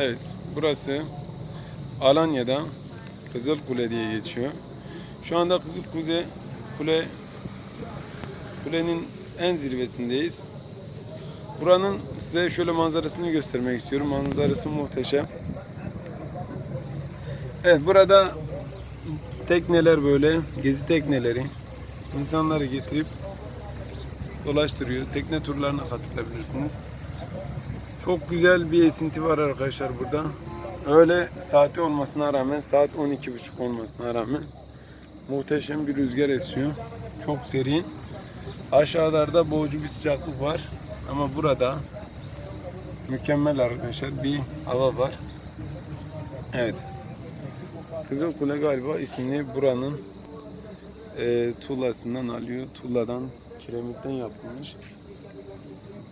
Evet, burası Alanya'da Kızıl Kule diye geçiyor. Şu anda Kızıl Kule Kule kulenin en zirvesindeyiz. Buranın size şöyle manzarasını göstermek istiyorum. Manzarası muhteşem. Evet, burada tekneler böyle, gezi tekneleri insanları getirip dolaştırıyor. Tekne turlarına katılabilirsiniz. Çok güzel bir esinti var arkadaşlar burada. Öyle saati olmasına rağmen saat 12.30 olmasına rağmen muhteşem bir rüzgar esiyor. Çok serin. Aşağılarda boğucu bir sıcaklık var. Ama burada mükemmel arkadaşlar bir hava var. Evet. Kızıl Kule galiba ismini buranın e, tuğlasından alıyor. Tuğladan, kiremitten yapılmış.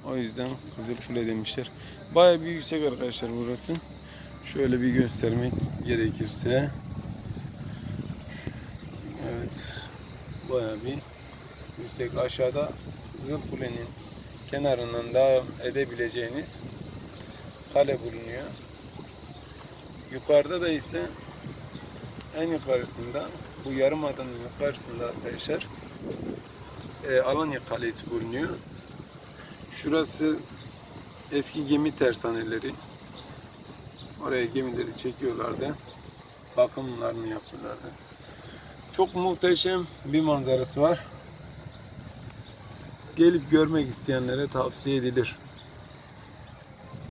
O yüzden Kızıl Kule demişler. Baya bir yüksek arkadaşlar burası. Şöyle bir göstermek gerekirse. Evet. Baya bir yüksek. Aşağıda Kızıl Kule'nin kenarından devam edebileceğiniz kale bulunuyor. Yukarıda da ise en yukarısında bu yarım adanın yukarısında arkadaşlar e, Alanya Kalesi bulunuyor. Şurası eski gemi tersaneleri. Oraya gemileri çekiyorlardı. Bakımlarını yapıyorlardı. Çok muhteşem bir manzarası var. Gelip görmek isteyenlere tavsiye edilir.